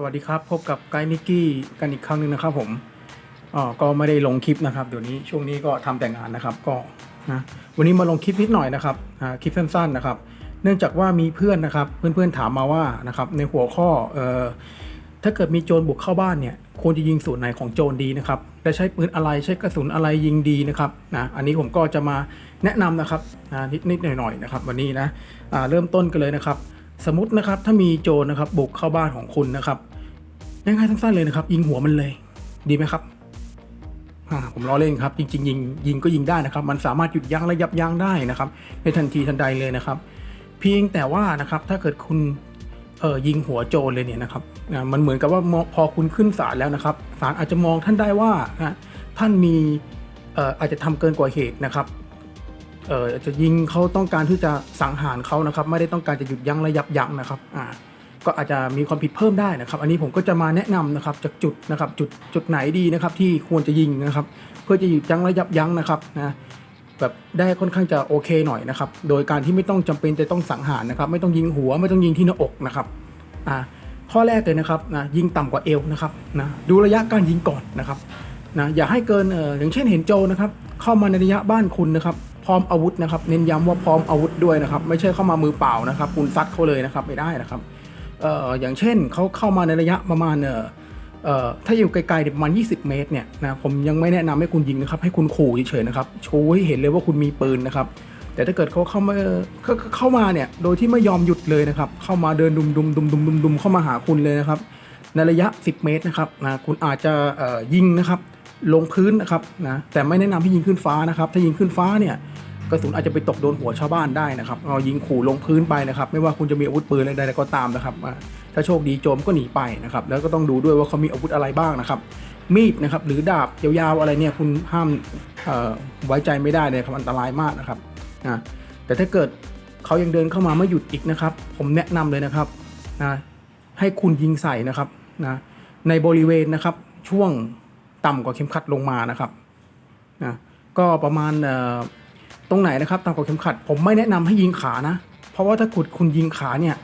สวัสดีครับ พบกับไกด์นิกกี้กันอีกครั้งหนึ่งนะครับผมอ๋อก็ไม่ได้ลงคลิปนะครับเดี๋ยวนี้ช่วงนี้ก็ทำแต่งานนะครับก็นะวันนี้มาลงคลิปนิดหน่อยนะครับอ่าคลิปสั้นๆนะครับ เนื่องจากว่ามีเพื่อนนะครับ เพื่อนๆถามมาว่านะครับในหัวข้อเอ่อถ้าเกิดมีโจรบุกเข้าบ้านเนี่ยควรจะยิงส่วนไหนของโจรดีนะครับและใช้ปืนอะไรใช้กระสุนอะไรยิงดีนะครับนะอันนี้ผมก็จะมาแนะนำนะครับนิดๆหน่อยๆนะครับ วันนี้นะอ่าเริ่มต้นกันเลยนะครับ สมมตินะครับถ้ามีโจรนะครับบุกเข้าบ้านของคุณนะครับง่ายๆสั้นๆเลยนะครับ ยิงหัวมันเลย ดีไหมครับอ่าผมล้อเล่นครับ จริงๆยิงยิงก็ยิงได้นะครับ มันสามารถหยุดยั้งและยับยั้งได้นะครับ ในทันทีทันใดเลยนะครับ เพียงแต่ว่านะครับถ้าเกิดคุณเออยิงหัวโจรเลยเนี่ยนะครับอ่ามันเหมือนกับว่าพอคุณขึ้นศาลแล้วนะครับศาลอาจจะมองท่านได้ว่าอะท่านมีเอ่ออาจจะทำเกินกว่าเหตุนะครับ เอ่อจะยิงเขาต้องการที่จะสังหารเขานะครับ ไม่ได้ต้องการจะหยุดยั้งและยับยั้งนะครับอ่าก็อาจจะมีความผิดเพิ่มได้นะครับ อันนี้ผมก็จะมาแนะนำนะครับจากจุดนะครับจุดจุดไหนดีนะครับ ที่ควรจะยิงนะครับ เพื่อจะหยุดยั้งและยับยั้งนะครับนะแบบได้ค่อนข้างจะโอเคหน่อยนะครับ โดยการที่ไม่ต้องจำเป็นจะต้องสังหารนะครับ ไม่ต้องยิงหัวไม่ต้องยิงที่หน้าอกนะครับอ่าข้อแรกเลยนะครับนะยิงต่ำกว่าเอวนะครับนะดูระยะการยิงก่อนนะครับนะอย่าให้เกินเอออย่างเช่นเห็นโจนะครับ เข้ามาในระยะบ้านคุณนะครับ ร้อมอาวุธนะครับ เน้นย้ำว่าพร้อมอาวุธด้วยนะครับ ไม่ใช่เข้ามามือเปล่านะครับคุณซัดเขาเลยนะครับไม่ได้นะครับเอ่ออย่างเช่นเขาเข้ามาในระยะประมาณเอ่อเอ่อถ้าอยู่ไกลๆประมาณ 20 เมตรเนี่ยนะผมยังไม่แนะนำให้คุณยิงนะครับให้คุณขู่เฉยๆนะครับโชว์ให้เห็นเลยว่าคุณมีปืนนะครับ แต่ถ้าเกิดเขาเข้ามาเข,เข้ามาเนี่ยโดยที่ไม่ยอมหยุดเลยนะครับ เข้ามาเดินดุมดุมดุมดุมดุมเข้ามาหาคุณเลยนะครับ ในระยะ 10 เมตรนะครับนะคุณอาจจะยิงนะครับ ลงพื้นนะครับนะแต่ไม่แนะนำให้ยิงขึ้นฟ้านะครับ ถ้ายิงขึ้นฟ้าเนี่ยกระสุนอาจจะไปตกโดนหัวชาวบ้านได้นะครับเอายิงขู่ลงพื้นไปนะครับ ไม่ว่าคุณจะมีอาวุธปืนอะไรใดก็ตามนะครับ ถ้าโชคดีโจมก็หนีไปนะครับ แล้วก็ต้องดูด้วยว่าเขามีอาวุธอะไรบ้างนะครับ มีดนะครับหรือดาบยาวๆอะไรเนี่ยคุณห้ามไว้ใจไม่ได้เลยครับอันตรายมากนะครับนะแต่ถ้าเกิดเขายังเดินเข้ามาไม่หยุดอีกนะครับ ผมแนะนำเลยนะครับนะให้คุณยิงใส่นะครับนะในบริเวณนะครับช่วง ต่ำกว่าเข็มขัดลงมานะครับนะก็ประมาณตรงไหนนะครับต่ำกว่าเข็มขัด ผมไม่แนะนำให้ยิงขานะ เพราะว่าถ้าคุณคุณยิงขาเนี่ย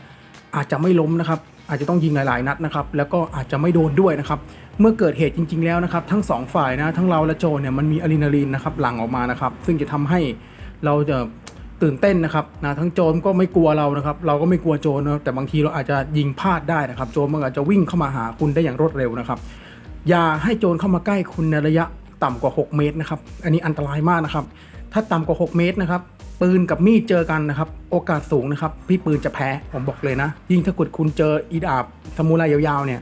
อาจจะไม่ล้มนะครับ อาจจะต้องยิงหลาย ๆ นัดนะครับ แล้วก็อาจจะไม่โดนด้วยนะครับ เมื่อเกิดเหตุจริง ๆ แล้วนะครับ ทั้งสองฝ่ายนะ ทั้งเราและโจเนี่ยมันมีอะดรีนาลีนนะครับหลั่งออกมานะครับ ซึ่งจะทำให้เราจะตื่นเต้นนะครับนะทั้งโจรก็ไม่กลัวเรานะครับ เราก็ไม่กลัวโจนะแต่บางทีเราอาจจะยิงพลาดได้นะครับ โจรมันอาจจะวิ่งเข้ามาหาคุณได้อย่างรวดเร็วนะครับ อย่าให้โจรเข้ามาใกล้คุณในระยะต่ำกว่า 6 เมตรนะครับ อันนี้อันตรายมากนะครับ ถ้าต่ำกว่า 6 เมตรนะครับ ปืนกับมีดเจอกันนะครับ โอกาสสูงนะครับ พี่ปืนจะแพ้ ผมบอกเลยนะ ยิ่งถ้าเกิดคุณเจออีดาบสมุไรยาวๆเนี่ย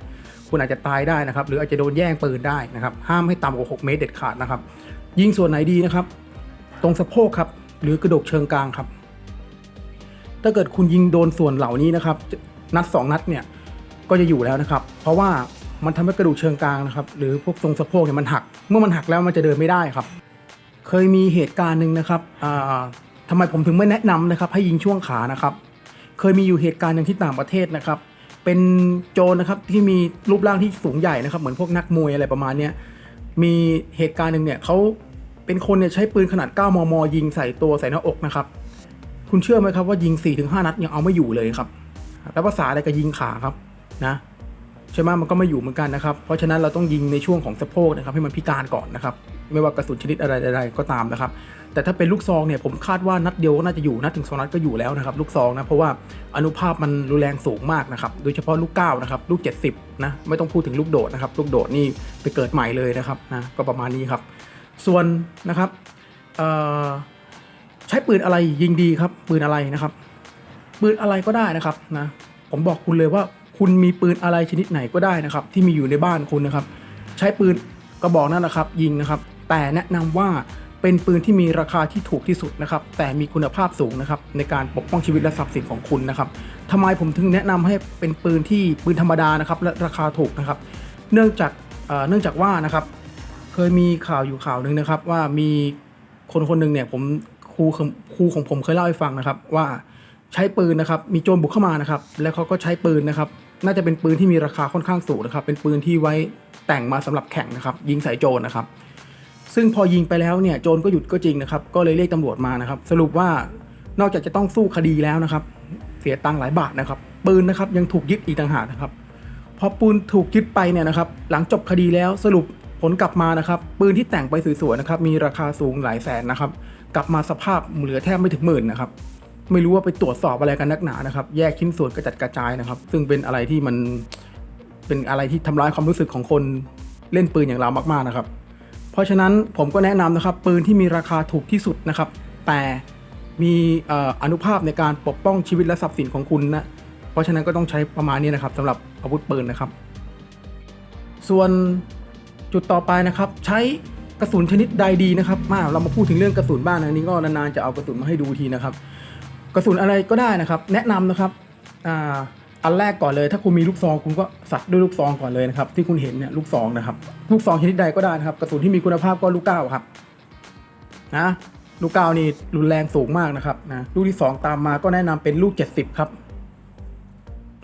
คุณอาจจะตายได้นะครับ หรืออาจจะโดนแย่งปืนได้นะครับ ห้ามให้ต่ำกว่า 6 เมตรเด็ดขาดนะครับ ยิงส่วนไหนดีนะครับ ตรงสะโพกครับ หรือกระดกเชิงกลางครับ ถ้าเกิดคุณยิงโดนส่วนเหล่านี้นะครับ นัดสองนัดเนี่ย ก็จะอยู่แล้วนะครับ เพราะว่า มันทำให้กระดูกเชิงกลางนะครับหรือพวกตรงสะโพกเนี่ยมันหัก เมื่อมันหักแล้วมันจะเดินไม่ได้ครับ เคยมีเหตุการณ์หนึ่งนะครับอ่าทำไมผมถึงไม่แนะนำนะครับ ให้ยิงช่วงขานะครับ เคยมีอยู่เหตุการณ์หนึ่งที่ต่างประเทศนะครับ เป็นโจรนะครับที่มีรูปร่างที่สูงใหญ่นะครับ เหมือนพวกนักมวยอะไรประมาณเนี้ยมีเหตุการณ์หนึ่งเนี่ยเขาเป็นคนเนี่ยใช้ปืนขนาด 9 มม ยิงใส่ตัวใส่หน้าอกนะครับ คุณเชื่อไหมครับว่ายิง 4-5 นัดยังเอาไม่อยู่เลยครับ แล้วภาษาอะไรกับยิงขาครับนะ ใช่ไหมมันก็ไม่อยู่เหมือนกันนะครับ เพราะฉะนั้นเราต้องยิงในช่วงของสะโพกนะครับให้มันพิการก่อนนะครับ ไม่ว่ากระสุนชนิดอะไรใดๆก็ตามนะครับ แต่ถ้าเป็นลูกซองเนี่ยผมคาดว่านัดเดียวก็น่าจะอยู่นัดถึงสองนัดก็อยู่แล้วนะครับ ลูกซองนะเพราะว่าอนุภาพมันรุนแรงสูงมากนะครับ โดยเฉพาะลูกเก้านะครับลูก 70นะไม่ต้องพูดถึงลูกโดดนะครับ ลูกโดดนี่ไปเกิดใหม่เลยนะครับนะก็ประมาณนี้ครับ ส่วนนะครับใช้ปืนอะไรยิงดีครับปืนอะไรนะครับปืนอะไรก็ได้นะครับนะผมบอกคุณเลยว่า คุณมีปืนอะไรชนิดไหนก็ได้นะครับ ที่มีอยู่ในบ้านคุณนะครับ ใช้ปืนกระบอกนั้นนะครับ ยิงนะครับ แต่แนะนำว่าเป็นปืนที่มีราคาที่ถูกที่สุดนะครับ แต่มีคุณภาพสูงนะครับ ในการปกป้องชีวิตและทรัพย์สินของคุณนะครับทำไมผมถึงแนะนำให้เป็นปืนที่ปืนธรรมดานะครับ และราคาถูกนะครับ เนื่องจากเนื่องจากว่านะครับ เคยมีข่าวอยู่ข่าวหนึ่งนะครับ ว่ามีคนคนหนึ่งเนี่ยผมครูครูของผมเคยเล่าให้ฟังนะครับว่า ใช้ปืนนะครับ มีโจรบุกเข้ามานะครับ แล้วเขาก็ใช้ปืนนะครับ น่าจะเป็นปืนที่มีราคาค่อนข้างสูงนะครับ เป็นปืนที่ไว้แต่งมาสำหรับแข่งนะครับ ยิงใส่โจรนะครับ ซึ่งพอยิงไปแล้วเนี่ย โจรก็หยุดก็จริงนะครับ ก็เลยเรียกตำรวจมานะครับ สรุปว่านอกจากจะต้องสู้คดีแล้วนะครับ เสียตังค์หลายบาทนะครับ ปืนนะครับยังถูกยึดอีกต่างหากนะครับพพอปืนถูกยึดไปเนี่ยนะครับ หลังจบคดีแล้วสรุปผลกลับมานะครับ ปืนที่แต่งไปสวยๆนะครับ มีราคาสูงหลายแสนนะครับ กลับมาสภาพเหลือแทบไม่ถึงหมื่นนะครับ ไม่รู้ว่าไปตรวจสอบอะไรกันนักหนานะครับ แยกชิ้นส่วนกระจัดกระจายนะครับ ซึ่งเป็นอะไรที่มันเป็นอะไรที่ทำร้ายความรู้สึกของคนเล่นปืนอย่างเรามากๆนะครับ เพราะฉะนั้นผมก็แนะนำนะครับ ปืนที่มีราคาถูกที่สุดนะครับ แต่มีอออนุภาพในการปกป้องชีวิตและทรัพย์สินของคุณนะเพราะฉะนั้นก็ต้องใช้ประมาณนี้นะครับสำหรับอาวุธปืนนะครับ ส่วนจุดต่อไปนะครับ ใช้กระสุนชนิดใดดีนะครับ มาเรามาพูดถึงเรื่องกระสุนบ้างนะอันนี้ก็นานๆจะเอากระสุนมาให้ดูทีนะครับ กระสุนอะไรก็ได้นะครับ แนะนำนะครับอ่าอันแรกก่อนเลย ถ้าคุณมีลูกซองคุณก็สัดด้วยลูกซองก่อนเลยนะครับ ที่คุณเห็นเนี่ยลูกซองนะครับ ลูกซองชนิดใดก็ได้นะครับ กระสุนที่มีคุณภาพก็ลูกเก้าครับนะลูกเก้านี่รุนแรงสูงมากนะครับนะลูกที่สองตามมาก็แนะนำเป็นลูก 70 ครับ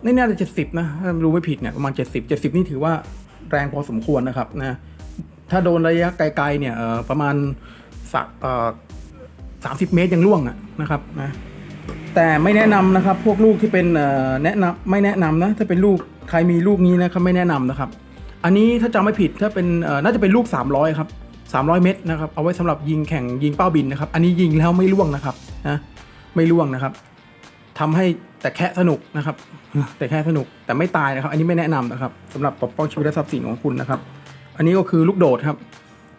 นี่น่าจะเจ็ดสิบนะถ้ารู้ไม่ผิดเนี่ยประมาณเจ็ดสิบเจ็ดสิบนี่ถือว่าแรงพอสมควรนะครับนะถ้าโดนระยะไกลๆเนี่ยประมาณสักสามสิบเมตรยังล่วงอะนะครับนะ แต่ไม่แนะนำนะครับ พวกลูกที่เป็นแนะนำไม่แนะนำนะถ้าเป็นลูกใครมีลูกนี้นะครับไม่แนะนำนะครับ อันนี้ถ้าจำไม่ผิดถ้าเป็นน่าจะเป็นลูก 300 ครับ 300 เมตรนะครับเอาไว้สำหรับยิงแข่งยิงเป้าบินนะครับ อันนี้ยิงแล้วไม่ล่วงนะครับนะไม่ล่วงนะครับทำให้แต่แค่สนุกนะครับ แต่แค่สนุกแต่ไม่ตายนะครับ อันนี้ไม่แนะนำนะครับสำหรับปกป้องชีวิตและทรัพย์สินของคุณนะครับ อันนี้ก็คือลูกโดดครับ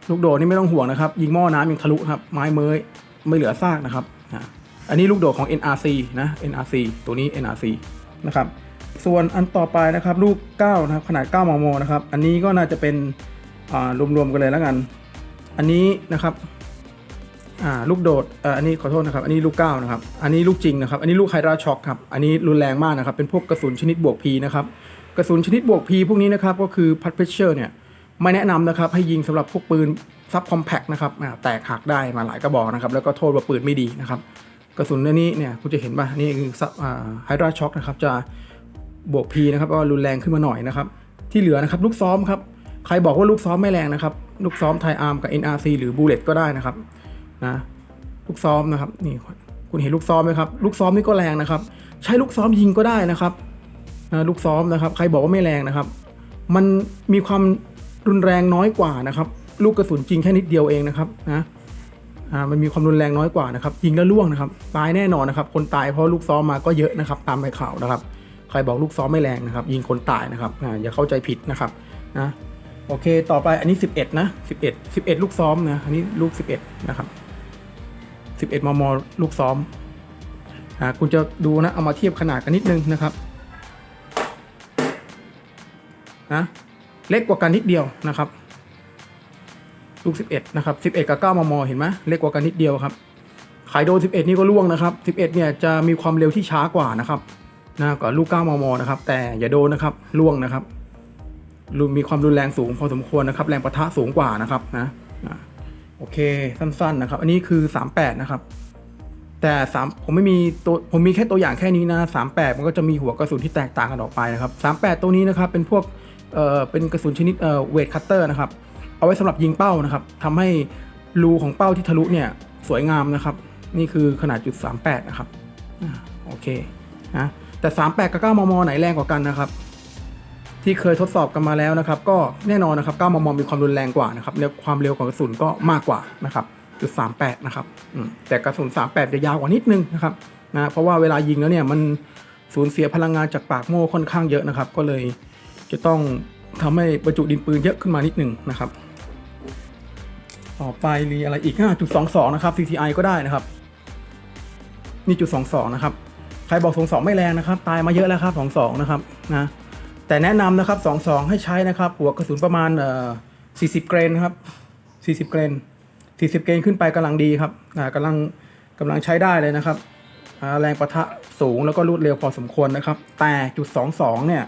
ลูกโดดนี่ไม่ต้องห่วงนะครับ ยิงหม้อน้ำยังทะลุครับไม้เมยไม่เหลือซากนะครับ อันนี้ลูกโดดของ NRC นะ NRC ตัวนี้ NRC นะครับ ส่วนอันต่อไปนะครับลูก 9 นะครับ ขนาด 9 มม นะครับ อันนี้ก็น่าจะเป็นรวมๆกันเลยแล้วกัน อันนี้นะครับลูกโดดอันนี้ขอโทษนะครับ อันนี้ลูกเก้านะครับ อันนี้ลูกจริงนะครับ อันนี้ลูกไฮราช็อคครับ อันนี้รุนแรงมากนะครับ เป็นพวกกระสุนชนิดบวกพีนะครับ กระสุนชนิดบวกพีพวกนี้นะครับ ก็คือพัดเพชเชอร์เนี่ย ไม่แนะนำนะครับ ให้ยิงสำหรับพวกปืนซับคอมแพคนะครับ แตกหักได้มาหลายกระบอกนะครับ แล้วก็โทษว่าปืนไม่ดีนะครับ กระสุนอันนี้เนี่ยคุณจะเห็นป่ะนี่คือไฮดราช็อคนะครับจะบวกพีนะครับก็รุนแรงขึ้นมาหน่อยนะครับ ที่เหลือนะครับลูกซ้อมครับใครบอกว่าลูกซ้อมไม่แรงนะครับ ลูกซ้อมไทอาร์มกับ NRC หรือบูเลตก็ได้นะครับนะลูกซ้อมนะครับนี่คุณเห็นลูกซ้อมไหมครับลูกซ้อมนี่ก็แรงนะครับ ใช้ลูกซ้อมยิงก็ได้นะครับนะลูกซ้อมนะครับ ใครบอกว่าไม่แรงนะครับ มันมีความรุนแรงน้อยกว่านะครับ ลูกกระสุนจริงแค่นิดเดียวเองนะครับนะ อ่ามันมีความรุนแรงน้อยกว่านะครับยิงแล้วล่วงนะครับตายแน่นอนนะครับ คนตายเพราะลูกซ้อมมาก็เยอะนะครับ ตามไปข่าวนะครับ ใครบอกลูกซ้อมไม่แรงนะครับ ยิงคนตายนะครับอ่าอย่าเข้าใจผิดนะครับนะโอเค ต่อไปอันนี้ 11 นะ 11 11 ลูกซ้อมนะ อันนี้ลูก 11 นะครับ 11 มม ลูกซ้อม อ่า คุณจะดูนะ เอามาเทียบขนาดกันนิดนึงนะครับ นะ เล็กกว่ากันนิดเดียวนะครับ ลูก 11 นะครับ 11 กับ 9 มม เห็นไหมเล็กกว่ากันนิดเดียวครับ ขายโดน 11 นี่ก็ล่วงนะครับ 11 เนี่ยจะมีความเร็วที่ช้ากว่านะครับนะกว่าลูก 9 มม นะครับ แต่อย่าโดนนะครับล่วงนะครับ มีความรุนแรงสูงพอสมควรนะครับ แรงประทะสูงกว่านะครับนะโอเคสั้นๆนะครับ อันนี้คือ 38 นะครับ แต่3ผมไม่มีตัวผมมีแค่ตัวอย่างแค่นี้นะ 38 มันก็จะมีหัวกระสุนที่แตกต่างกันออกไปนะครับ 38 ตัวนี้นะครับเป็นพวกเอ่อเป็นกระสุนชนิดเอ่อเวทคัตเตอร์นะครับ เอาไว้สำหรับยิงเป้านะครับทำให้รูของเป้าที่ทะลุเนี่ยสวยงามนะครับ นี่คือขนาดจุด38นะครับโอเคนะแต่ 38 กับ 9 มม ไหนแรงกว่ากันนะครับ ที่เคยทดสอบกันมาแล้วนะครับ ก็แน่นอนนะครับ 9 มม มีความรุนแรงกว่านะครับแล้วความเร็วของกระสุนก็มากกว่านะครับจุด38 นะครับแต่กระสุน 38 จะยาวกว่านิดนึงนะครับนะเพราะว่าเวลายิงแล้วเนี่ยมันสูญเสียพลังงานจากปากโม่ค่อนข้างเยอะนะครับ ก็เลยจะต้องทำให้ประจุดินปืนเยอะขึ้นมานิดนึงนะครับ ต่อไปมีอะไรอีกจุด22 นะครับ CTI ก็ได้นะครับ นี่จุด22 นะครับ ใครบอก 22 ไม่แรงนะครับ ตายมาเยอะแล้วครับ 22 นะครับนะแต่แนะนำนะครับ 22 ให้ใช้นะครับหัวกระสุนประมาณเอ่อ40 เกรนครับ 40 เกรน 40 เกรนขึ้นไปกำลังดีครับอ่ากำลังกำลังใช้ได้เลยนะครับอ่าแรงประทะสูงแล้วก็รวดเร็วพอสมควรนะครับ แต่จุด22 เนี่ย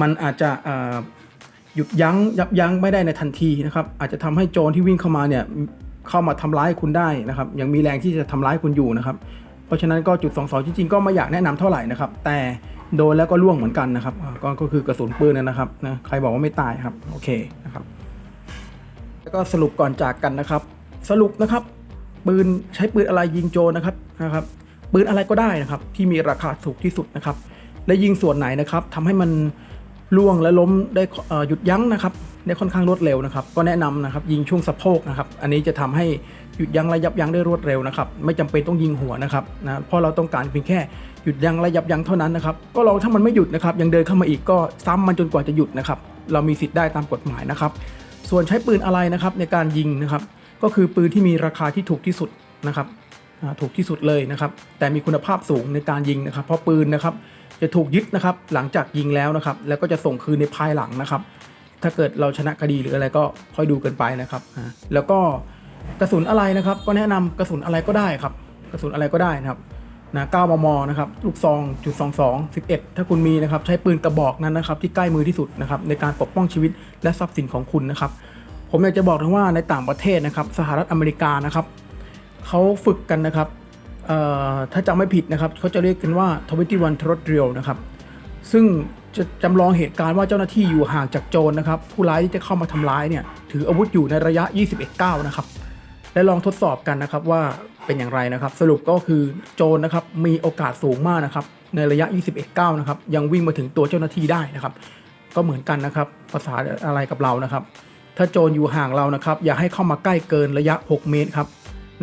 มันอาจจะอ่า หยุดยั้งยับยั้งไม่ได้ในทันทีนะครับ อาจจะทำให้โจรที่วิ่งเข้ามาเนี่ยเข้ามาทำร้ายคุณได้นะครับ ยังมีแรงที่จะทำร้ายคุณอยู่นะครับ เพราะฉะนั้นก็จุด22จริงๆก็ไม่อยากแนะนำเท่าไหร่นะครับ แต่โดนแล้วก็ล่วงเหมือนกันนะครับก็ก็คือกระสุนปืนนะครับนะใครบอกว่าไม่ตายครับโอเคนะครับ แล้วก็สรุปก่อนจากกันนะครับ สรุปนะครับ ปืนใช้ปืนอะไรยิงโจรนะครับนะครับ ปืนอะไรก็ได้นะครับ ที่มีราคาถูกที่สุดนะครับ และยิงส่วนไหนนะครับทำให้มัน ล่วงและล้มได้หยุดยั้งนะครับได้ค่อนข้างรวดเร็วนะครับ ก็แนะนำนะครับยิงช่วงสะโพกนะครับ อันนี้จะทำให้หยุดยั้งและยับยั้งได้รวดเร็วนะครับ ไม่จำเป็นต้องยิงหัวนะครับนะเพราะเราต้องการเพียงแค่หยุดยั้งและยับยั้งเท่านั้นนะครับ ก็ลองถ้ามันไม่หยุดนะครับ ยังเดินเข้ามาอีกก็ซ้ำมันจนกว่าจะหยุดนะครับ เรามีสิทธิ์ได้ตามกฎหมายนะครับ ส่วนใช้ปืนอะไรนะครับในการยิงนะครับ ก็คือปืนที่มีราคาที่ถูกที่สุดนะครับถูกที่สุดเลยนะครับ แต่มีคุณภาพสูงในการยิงนะครับ เพราะปืนนะครับ จะถูกยึดนะครับหลังจากยิงแล้วนะครับ แล้วก็จะส่งคืนในภายหลังนะครับ ถ้าเกิดเราชนะคดีหรืออะไรก็ค่อยดูกันไปนะครับแล้วก็กระสุนอะไรนะครับ ก็แนะนำกระสุนอะไรก็ได้ครับ กระสุนอะไรก็ได้นะครับนะ9มม นะครับ ลูกซองจุด22 11 ถ้าคุณมีนะครับ ใช้ปืนกระบอกนั้นนะครับ ที่ใกล้มือที่สุดนะครับ ในการปกป้องชีวิตและทรัพย์สินของคุณนะครับ ผมอยากจะบอกนะว่าในต่างประเทศนะครับ สหรัฐอเมริกานะครับเขาฝึกกันนะครับ ถ้าจำไม่ผิดนะครับเขาจะเรียกกันว่า21 Trot Drill นะครับ ซึ่งจะจำลองเหตุการณ์ว่าเจ้าหน้าที่อยู่ห่างจากโจรนะครับ ผู้ร้ายที่จะเข้ามาทำร้ายเนี่ย ถืออาวุธอยู่ในระยะ 21ก้าวนะครับ และลองทดสอบกันนะครับว่าเป็นอย่างไรนะครับ สรุปก็คือโจรนะครับมีโอกาสสูงมากนะครับ ในระยะ 21ก้าวนะครับ ยังวิ่งมาถึงตัวเจ้าหน้าที่ได้นะครับ ก็เหมือนกันนะครับภาษาอะไรกับเรานะครับ ถ้าโจรอยู่ห่างเรานะครับ อย่าให้เข้ามาใกล้เกินระยะ 6 เมตรครับ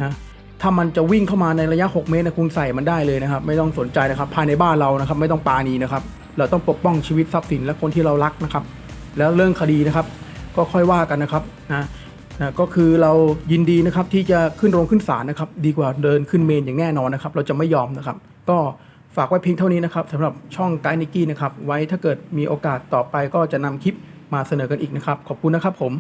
นะ ถ้ามันจะวิ่งเข้ามาในระยะ 6 เมตรนะคุณใส่มันได้เลยนะครับ ไม่ต้องสนใจนะครับ ภายในบ้านเรานะครับ ไม่ต้องปาณีนะครับ เราต้องปกป้องชีวิตทรัพย์สินและคนที่เรารักนะครับ แล้วเรื่องคดีนะครับ ก็ค่อยว่ากันนะครับนะนะก็คือเรายินดีนะครับที่จะขึ้นโรงขึ้นศาลนะครับ ดีกว่าเดินขึ้นเมนอย่างแน่นอนนะครับ เราจะไม่ยอมนะครับ ก็ฝากไว้เพียงเท่านี้นะครับสำหรับช่องไกด์นิกกี้นะครับ ไว้ถ้าเกิดมีโอกาสต่อไปก็จะนำคลิปมาเสนอกันอีกนะครับ ขอบคุณนะครับผม